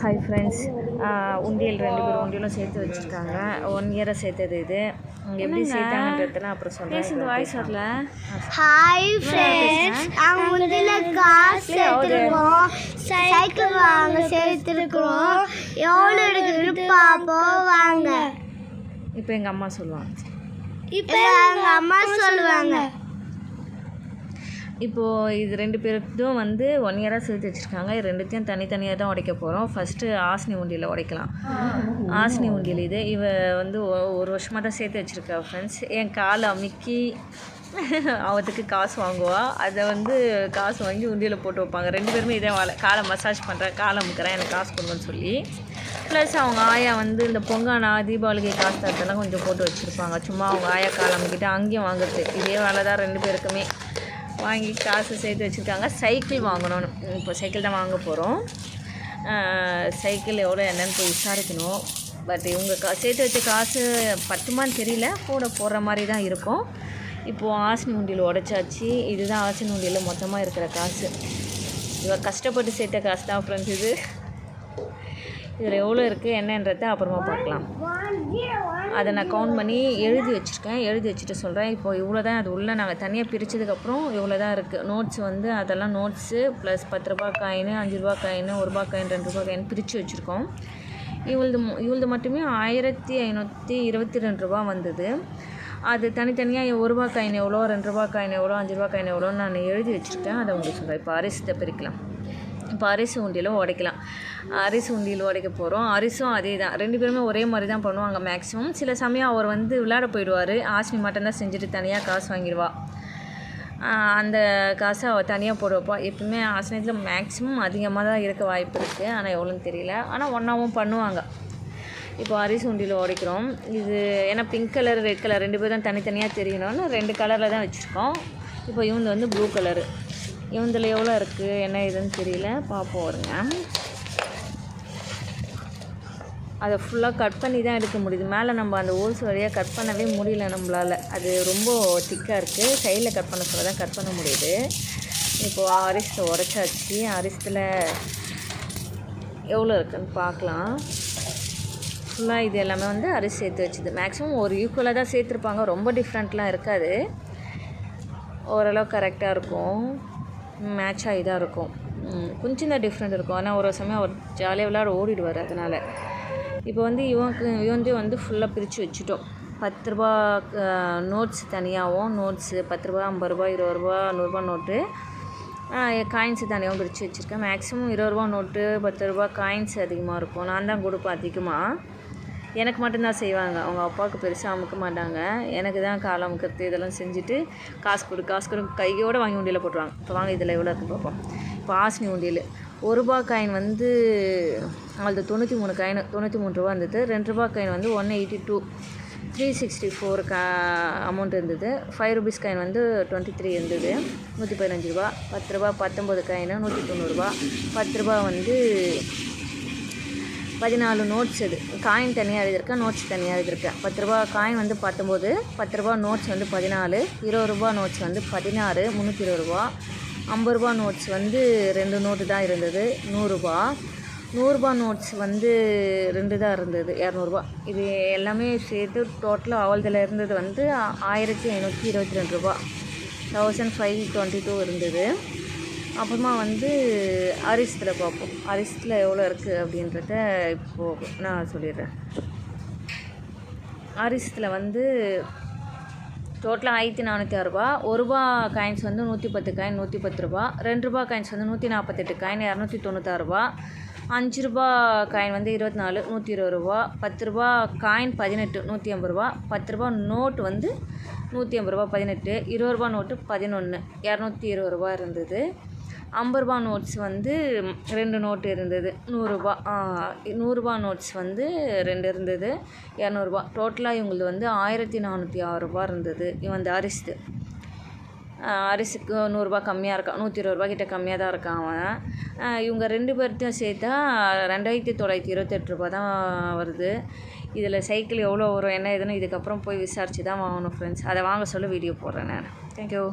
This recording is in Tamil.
ஹாய் ஃப்ரெண்ட்ஸ் உண்டியல் ரெண்டு பேரும் உண்டியலும் சேர்த்து வச்சுருக்காங்க. ஒன் இயராக சேர்த்தது இது. அவங்க எப்படி சேர்த்தாங்கன்றதுலாம் அப்புறம் சொல்கிறேன் வாய்ஸ் வரல. ஹாய் ஃப்ரெண்ட்ஸ் நாங்கள் முதல்ல காசு சேர்த்துருக்கோம் சைக்கிள் வாங்க சேர்த்துருக்குறோம் எவ்வளோ இருக்குன்னு பார்ப்போம் வாங்க. இப்போ எங்கள் அம்மா சொல்லுவாங்க. இப்போ எங்கள் அம்மா சொல்லுவாங்க. இப்போது இது ரெண்டு பேருக்கும் வந்து ஒன் இயராக சேர்த்து வச்சுருக்காங்க. இது ரெண்டுத்தையும் தனித்தனியாக தான் உடைக்க போகிறோம் ஃபஸ்ட்டு ஆஸ்னி உண்டியில் உடைக்கலாம். ஆசினி உண்டியல் இது. இவ வந்து ஒ- ஒரு வருஷமாக தான் சேர்த்து வச்சுருக்கா ஃப்ரெண்ட்ஸ் என் காலை அமுக்கி அவத்துக்கு காசு வாங்குவா. அதை வந்து காசு வாங்கி உண்டியில் போட்டு வைப்பாங்க. ரெண்டு பேருமே இதே வேலை காலை மசாஜ் பண்ணுறேன் காலை அமுக்கிறேன் எனக்கு காசு கொடுங்கன்னு சொல்லி. ப்ளஸ் அவங்க ஆயா வந்து இந்த பொங்கானா தீபாவளிக்கு காசு தரத்தெல்லாம் கொஞ்சம் போட்டு வச்சுருப்பாங்க. சும்மா அவங்க ஆயா காலை அமுக்கிட்டு அங்கேயும் வாங்குறது. இதே வேலை தான் ரெண்டு பேருக்குமே. வாங்கி காசு சேர்த்து வச்சுருக்காங்க. சைக்கிள் வாங்கணும்னு. இப்போ சைக்கிள் தான் வாங்க போகிறோம் சைக்கிள் எவ்வளோ என்னன்னு போய் விசாரிக்கணும். பட் இவங்க கா சேர்த்து வச்ச காசு பத்துமான்னு தெரியல. கூட போடுற மாதிரி தான் இருக்கும். இப்போது ஆசினி உண்டியில் உடச்சாச்சு. இதுதான் ஆசினி உண்டியில் மொத்தமாக இருக்கிற காசு. இவ கஷ்டப்பட்டு சேர்த்த காசு தான் ஃப்ரெண்ட்ஸ் இது. இதில் எவ்வளோ இருக்குது என்னன்றதை அப்புறமா பார்க்கலாம். அதை நான் கவுண்ட் பண்ணி எழுதி வச்சுருக்கேன். எழுதி வச்சுட்டு சொல்கிறேன். இப்போ இவ்வளோ தான் அது உள்ளே நாங்கள் தனியாக பிரித்ததுக்கப்புறம் இவ்வளோ தான் இருக்குது. நோட்ஸ் வந்து அதெல்லாம் நோட்ஸு ப்ளஸ் பத்து ரூபா காயின் அஞ்சு ரூபா காயின் ஒரு ரூபா காயின் ரெண்டு ரூபா காயின் பிரித்து வச்சுருக்கோம். இவளது இவளது மட்டுமே ஆயிரத்தி ஐநூற்றி இருபத்தி ரெண்டு ரூபா வந்தது. அது தனித்தனியாக ஒரு ரூபா காயின் எவ்வளோ ரெண்டு ரூபா காயின் எவ்வளோ அஞ்சு ரூபா காயின் எவ்வளோன்னு நான் எழுதி வச்சுருக்கேன். அதை உங்களுக்கு சொல்கிறேன். இப்போ அரிசித்தை பிரிக்கலாம் இப்போ அரிசி உண்டியலும் உடைக்கலாம். அரிசி உண்டியில் உடைக்க போகிறோம் அரிசும் அதே தான் ரெண்டு பேருமே ஒரே மாதிரி தான் பண்ணுவாங்க மேக்ஸிமம் சில சமயம் அவர் வந்து விளையாட போயிடுவார். ஆஸ்மி மட்டும்தான் செஞ்சுட்டு தனியாக காசு வாங்கிடுவா. அந்த காசை அவள் தனியாக போடுவப்பா எப்பவுமே ஆசனத்தில் மேக்ஸிமம் அதிகமாக தான் இருக்க வாய்ப்பு இருக்குது ஆனால் எவ்வளோன்னு தெரியல. ஆனால் ஒன்றாவும் பண்ணுவாங்க. இப்போ அரிசி உண்டியில் உடைக்கிறோம். இது ஏன்னா பிங்க் கலர் ரெட் கலர் ரெண்டு பேரும் தனித்தனியாக தெரியணும்னு ரெண்டு கலரில் தான் வச்சுருக்கோம். இப்போ இவங்க வந்து ப்ளூ கலரு இவந்தில் எவ்வளோ இருக்குது என்ன இதுன்னு தெரியல. பார்ப்போம் வருங்க அதை ஃபுல்லாக கட் பண்ணி தான் எடுக்க முடியுது. மேலே நம்ம அந்த ஓல்ஸ் வழியாக கட் பண்ணவே முடியல நம்மளால். அது ரொம்ப திக்காக இருக்குது சைடில் கட் பண்ண சொல்ல தான் கட் பண்ண முடியுது. இப்போது அரிசியை உடச்சாச்சு அரிசத்தில் எவ்வளோ இருக்குன்னு பார்க்கலாம். ஃபுல்லாக இது எல்லாமே வந்து அரிசி சேர்த்து வச்சுது. மேக்ஸிமம் ஒரு ஈக்குவலாக தான் சேர்த்துருப்பாங்க. ரொம்ப டிஃப்ரெண்ட்லாம் இருக்காது. ஓரளவு கரெக்டாக இருக்கும். மேட்ச் ஆகி தான் இருக்கும். கொஞ்சம் தான் டிஃப்ரெண்ட் இருக்கும். ஆனால் ஒரு சமயம் அவர் ஜாலியாக விளையாட ஓடிடுவார் அதனால். இப்போ வந்து இவனுக்கு இவன்தே வந்து ஃபுல்லாக பிரித்து வச்சுட்டோம். பத்து ரூபா நோட்ஸ் தனியாகவும் நோட்ஸு பத்து ரூபா ஐம்பது ரூபா இருபது ரூபா நூறுரூபா நோட்டு காயின்ஸு தனியாகவும் பிரித்து வச்சுருக்கேன். மேக்ஸிமம் இருபது ரூபா நோட்டு பத்து ரூபா காயின்ஸ் அதிகமாக இருக்கும். நான் தான் கொடுப்பேன் அதிகமாக எனக்கு மட்டும்தான் செய்வாங்க. அவங்க அப்பாவுக்கு பெருசாக அமுக்க மாட்டாங்க. எனக்கு தான் கால் அமுக்கிறது இதெல்லாம் செஞ்சுட்டு காசு கொடு காசு கொடு. கையோடு வாங்கி உண்டியில் போட்டுருவாங்க. இப்போ வாங்க இதில் எவ்வளோ இருக்குது பார்ப்போம் இப்போ ஆசினி உண்டியல். ஒரு ரூபா காயின் வந்து அவளது தொண்ணூற்றி மூணு காயின் தொண்ணூற்றி மூணு ரூபா இருந்தது. ரெண்டு ரூபா காயின் வந்து one eighty two three sixty four கா அமௌண்ட் இருந்தது. ஃபைவ் ருபீஸ் காயின் வந்து டுவெண்ட்டி த்ரீ இருந்தது. நூற்றி பதினஞ்சு ரூபா. பத்து ரூபா பத்தொம்பது காயினு நூற்றி தொண்ணூறுரூவா பத்து ரூபா வந்து பதினாலு நோட்ஸ் இது. காயின் தனியாக எழுதியிருக்கேன் நோட்ஸ் தனியாக எழுதியிருக்கேன். பத்து ரூபா காயின் வந்து பத்தொம்போது பத்து ரூபா நோட்ஸ் வந்து பதினாலு இருபது ரூபா நோட்ஸ் வந்து பதினாறு முந்நூற்றி இருபது ரூபா. ஐம்பது ரூபா நோட்ஸ் வந்து ரெண்டு நோட்டு தான் இருந்தது நூறுரூபா நூறுரூபா நோட்ஸ் வந்து ரெண்டு தான் இருந்தது இரநூறுபா இது எல்லாமே சேர்த்து டோட்டலாக அவள்தில் இருந்தது வந்து ஆயிரத்தி ஐநூற்றி இருபத்தி ரெண்டு ரூபா. தௌசண்ட் ஃபைவ் டுவெண்ட்டி டூ இருந்தது. அப்புறமா வந்து அரிசத்தில் பார்ப்போம். அரிசத்தில் எவ்வளோ இருக்குது அப்படின்றத இப்போது நான் சொல்லிடுறேன். அரிசத்தில் வந்து டோட்டலாக ஆயிரத்தி நானூற்றி ரூபா. ஒரு ரூபா காயின்ஸ் வந்து நூற்றி பத்து காயின் நூற்றி பத்து ரூபா. ரெண்டு ரூபா காயின்ஸ் வந்து நூற்றி நாற்பத்தெட்டு காயின் இரநூத்தி தொண்ணூத்தாறுரூபா அஞ்சு ரூபா காயின் வந்து இருபத்தி நாலு நூற்றி இருபது ரூபா. பத்து ரூபா காயின் பதினெட்டு நூற்றி ஐம்பது ரூபா. பத்து ரூபா நோட்டு வந்து நூற்றி ஐம்பது ரூபா பதினெட்டு இருபது ரூபா நோட்டு பதினொன்று இரநூத்தி இருபது ரூபா இருந்தது. ஐம்பது ரூபா நோட்ஸ் வந்து ரெண்டு நோட்டு இருந்தது. நூறுரூபா நூறுரூபா நோட்ஸ் வந்து ரெண்டு இருந்தது. இரநூறுபா. டோட்டலாக இவங்களது வந்து ஆயிரத்தி நானூற்றி ஆறு ரூபா இருந்தது. இவன் வந்து அரிசி அரிசிக்கு நூறுரூபா கம்மியாக இருக்கான். நூற்றி இருபது ரூபா கிட்ட கம்மியாக தான் இருக்கான் அவன். இவங்க ரெண்டு பேர்த்தையும் சேர்த்தா ரெண்டாயிரத்தி தொள்ளாயிரத்தி இருபத்தெட்டு ரூபா தான் வருது. இதில் சைக்கிள் எவ்வளோ வரும் என்ன ஏதுன்னு இதுக்கப்புறம் போய் விசாரித்து தான் வாங்கணும் ஃப்ரெண்ட்ஸ் அதை வாங்க சொல்ல வீடியோ போடுறேன் நான். தேங்க்யூ